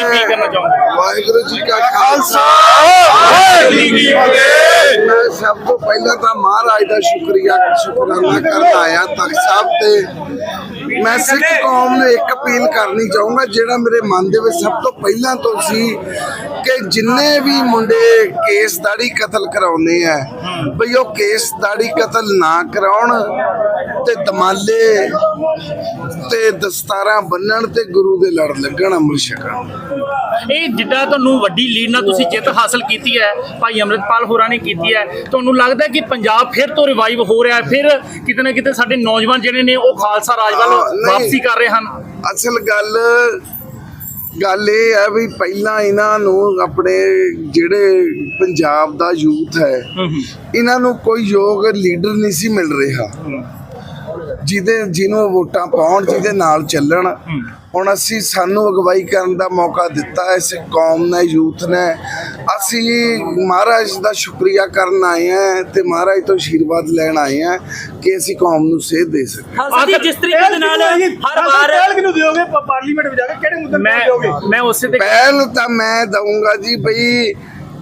ਕੀ appeal ਕਰਨਾ ਚਾਹੁੰਦੇ ਵਾਹਿਗੁਰੂ ਜੀ ਕਾ ਖਾਲਸਾ। ਮੈਂ ਸਭ ਤੋਂ ਪਹਿਲਾਂ ਤਾਂ ਮਹਾਰਾਜ ਦਾ ਸ਼ੁਕਰੀਆ ਸ਼ੁਕਰਾਨਾ ਕਰਨ ਆਇਆ ਤਖਤ ਸਾਹਿਬ ਤੇ। ਮੈਂ ਸਿੱਖ ਕੌਮ ਨੂੰ ਇੱਕ ਅਪੀਲ ਕਰਨੀ ਚਾਹੂੰਗਾ, ਜਿਹੜਾ ਮੇਰੇ ਮਨ ਦੇ ਵਿੱਚ ਸਭ ਤੋਂ ਪਹਿਲਾਂ ਤੋਂ ਸੀ ਕਿ ਜਿੰਨੇ ਵੀ ਮੁੰਡੇ ਕੇਸ ਦਾੜੀ ਕਤਲ ਕਰਾਉਂਦੇ ਆ, ਬਈ ਉਹ ਕੇਸ ਦਾੜੀ ਕਤਲ ਨਾ ਕਰਾਉਣ ਤੇ ਦਮਾਲੇ ਤੇ ਦਸਤਾਰਾਂ ਬੰਨਣ ਤੇ ਗੁਰੂ ਦੇ ਲੜ ਲੱਗਣ ਅੰਮ੍ਰਿਤ ਛਕਣ। ਇਹ ਜਿੱਦਾਂ ਤੁਹਾਨੂੰ ਵੱਡੀ ਲੀਡ ਨਾਲ ਤੁਸੀਂ ਜਿੱਤ ਹਾਸਲ ਕੀਤੀ ਹੈ, ਭਾਈ ਅੰਮ੍ਰਿਤਪਾਲ ਹੋਰਾਂ ਨੇ ਕੀਤੀ ਹੈ, ਤੁਹਾਨੂੰ ਲੱਗਦਾ ਕਿ ਪੰਜਾਬ ਫਿਰ ਤੋਂ ਰਿਵਾਈਵ ਹੋ ਰਿਹਾ ਹੈ? ਫਿਰ ਕਿਤੇ ਨਾ ਕਿਤੇ ਸਾਡੇ ਨੌਜਵਾਨ ਜਿਹੜੇ ਨੇ, ਉਹ ਖਾਲਸਾ ਰਾਜ ਵੱਲ ਵਾਪਸੀ ਕਰ ਰਹੇ ਹਨ। ਅਸਲ ਗੱਲ ਗੱਲ ਇਹ ਹੈ ਵੀ ਪਹਿਲਾਂ ਇਹਨਾਂ ਨੂੰ ਆਪਣੇ ਜਿਹੜੇ ਪੰਜਾਬ ਦਾ ਯੂਥ ਹੈ ਇਹਨਾਂ ਨੂੰ ਕੋਈ ਯੋਗ ਲੀਡਰ ਨਹੀਂ ਸੀ ਮਿਲ ਰਿਹਾ। ਜਿਹਦੇ ਜਿਹਨੂੰ ਵੋਟਾਂ ਪਾਉਣ ਜਿਹਦੇ ਨਾਲ ਚੱਲਣ। ਹੁਣ ਅਸੀਂ ਸਾਨੂੰ ਅਗਵਾਈ ਕਰਨ ਦਾ ਮੌਕਾ ਦਿੱਤਾ ਹੈ ਇਸ ਕੌਮ ਨੇ ਯੂਥ ਨੇ। ਅਸੀਂ ਮਹਾਰਾਜ ਦਾ ਸ਼ੁਕਰੀਆ ਕਰਨ ਆਏ ਹਾਂ ਤੇ ਮਹਾਰਾਜ ਤੋਂ ਆਸ਼ੀਰਵਾਦ ਲੈਣ ਆਏ ਹਾਂ ਕਿ ਅਸੀਂ ਕੌਮ ਨੂੰ ਸੇਧ ਦੇ ਸਕੀਏ। ਖਾਲਸਾ ਜੀ ਜਿਸ ਤਰੀਕੇ ਦੇ ਨਾਲ ਹਰ ਵਾਰ ਪਹਿਲ ਕਿਹਨੂੰ ਦਿਓਗੇ? ਪ- ਪਾਰਲੀਮੈਂਟ ਵਿੱਚ ਜਾ ਕੇ ਕਿਹੜੇ ਮੁੱਦੇ ਮੈਂ ਤੇ ਦਿਓਗੇ? ਮੈਂ ਉਸੇ ਤੇ ਪਹਿਲ ਤਾਂ ਮੈਂ ਦਊਂਗਾ ਜੀ ਬਈ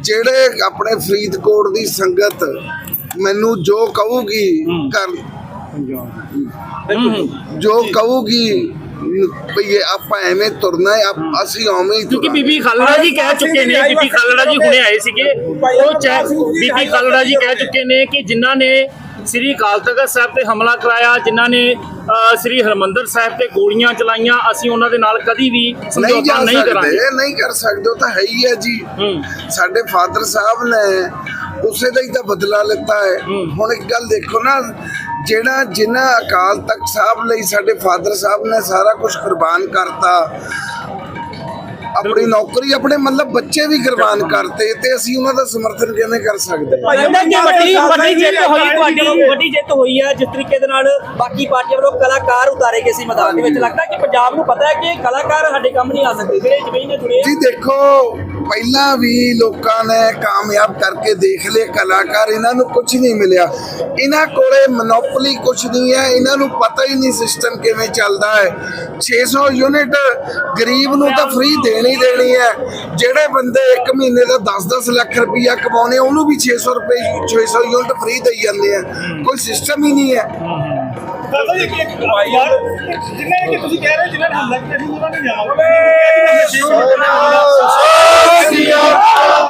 ਜਿਹੜੇ ਆਪਣੇ ਫਰੀਦਕੋਟ ਦੀ ਸੰਗਤ ਮੈਨੂੰ ਜੋ ਕਹੂਗੀ ਕਰ ਜੋ ਕਹੂਗੀ ਵੀ ਇਹ ਆਪਾਂ ਐਵੇਂ ਤੁਰਨਾ ਹੈ ਆਪ- ਅਸੀਂ ਉਵੇਂ ਹੀ ਕਿਉਂਕਿ ਤੁਰਾਂਗੇ। ਬੀਬੀ ਖਾਲੜਾ ਜੀ ਕਹਿ ਚੁੱਕੇ ਨੇ ਬੀਬੀ ਖਾਲੜਾ ਜੀ ਹੁਣੇ ਆਏ ਸੀਗੇ। ਉਹ ਚਾਹ ਬੀਬੀ ਖਾਲੜਾ ਜੀ ਕਹਿ ਚੁੱਕੇ ਨੇ ਕਿ ਜਿਨ੍ਹਾਂ ਨੇ ਸ੍ਰੀ ਅਕਾਲ ਤਖਤ ਸਾਹਿਬ ਤੇ ਹਮਲਾ ਕਰਾਇਆ ਜਿਨ੍ਹਾਂ ਨੇ ਅ, ਸ੍ਰੀ ਹਰਮੰਦਰ ਸਾਹਿਬ ਤੇ ਗੋਲੀਆਂ ਚਲਾਈਆਂ ਅਸੀਂ ਉਹਨਾਂ ਦੇ ਨਾਲ ਕਦੀ ਵੀ ਨਹੀਂ ਸਮਝੌਤਾ ਨਹੀਂ ਕਰਾਂਗੇ। ਨਹੀਂ ਕਰ ਸਕਦੇ ਉਹ ਤਾਂ ਹੈ ਹੀ ਹੈ ਜੀ। ਹੂੰ। ਸਾਡੇ ਫਾਦਰ ਸਾਹਿਬ ਨੇ ਉਸੇ ਦਾ ਹੀ ਤਾਂ ਬਦਲਾ ਲਿੱਤਾ ਹੈ। ਹੁਣ ਇੱਕ ਗੱਲ ਦੇਖੋ ਨਾ, ਜਿਹੜਾ ਜਿਨ੍ਹਾਂ ਅਕਾਲ ਤਖਤ ਸਾਹਿਬ ਲਈ ਸਾਡੇ ਫਾਦਰ ਸਾਹਿਬ ਨੇ ਸਾਰਾ ਕੁਝ ਕੁਰਬਾਨ ਕਰਤਾ ਆਪਣੀ ਨੌਕਰੀ ਆਪਣੇ ਮਤਲਬ ਬੱਚੇ ਵੀ ਕੁਰਬਾਨ ਕਰਤੇ ਤੇ ਅਸੀਂ ਉਹਨਾਂ ਦਾ ਸਮਰਥਨ ਕਿਵੇਂ ਕਰ ਸਕਦੇ ਲੱਗਦਾ ਕਿ ਵੱਡੀ ਵੱਡੀ ਜਿੱਤ ਹੋਈ ਤੁਹਾਡੀ ਵੱਡੀ ਜਿੱਤ ਹੋਈ ਹੈ ਜਿਸ ਤਰੀਕੇ ਦੇ ਨਾਲ ਬਾਕੀ ਪਾਰਟੀਆਂ ਵੱਲੋਂ ਕਲਾਕਾਰ ਉਤਾਰੇ ਗਏ ਸੀ ਮੈਦਾਨ ਦੇ ਵਿੱਚ। ਲੱਗਦਾ ਕਿ ਪੰਜਾਬ ਨੂੰ ਪਤਾ ਹੈ ਕਿ ਕਲਾਕਾਰ ਸਾਡੇ ਕੰਮ ਨਹੀਂ ਆ ਸਕਦੇ ਜਿਹੜੇ ਜ਼ਮੀਨ ਨੇ ਜੁੜੇ ਜੀ ਦੇਖੋ ਪਹਿਲਾਂ ਵੀ ਲੋਕਾਂ ਨੇ ਕਾਮਯਾਬ ਕਰਕੇ ਦੇਖ ਲਏ ਕਲਾਕਾਰ ਇਹਨਾਂ ਨੂੰ ਕੁਝ ਨਹੀਂ ਮਿਲਿਆ। ਇਹਨਾਂ ਕੋਲੇ ਮੋਨੋਪੋਲੀ ਕੁਝ ਨਹੀਂ ਹੈ ਇਹਨਾਂ ਨੂੰ ਪਤਾ ਹੀ ਨਹੀਂ ਸਿਸਟਮ ਕਿਵੇਂ ਚੱਲਦਾ ਹੈ। 600 ਯੂਨਿਟ ਗਰੀਬ ਨੂੰ ਤਾਂ ਫ੍ਰੀ ਦੇਣੀ ਦੇਣੀ ਹੈ। ਜਿਹੜੇ ਬੰਦੇ ਇੱਕ ਮਹੀਨੇ ਦਾ 10-10 ਲੱਖ ਰੁਪਈਆ ਕਮਾਉਣੇ ਉਹਨੂੰ ਵੀ 600 ਰੁਪਏ 600 ਯੂਨਿਟ ਫ੍ਰੀ ਦੇਈ ਜਾਂਦੇ ਆ। ਕੋਈ ਸਿਸਟਮ ਹੀ ਨਹੀਂ ਹੈ। ਜੀ ਕੀ ਜਿੰਨੇ ਕਿ ਤੁਸੀਂ ਕਹਿ ਰਹੇ ਜਿਨ੍ਹਾਂ ਨੇ ਹਮਲਾ ਕੀਤਾ ਸੀ ਉਹਨਾਂ ਨੇ ਜਾਣਾ।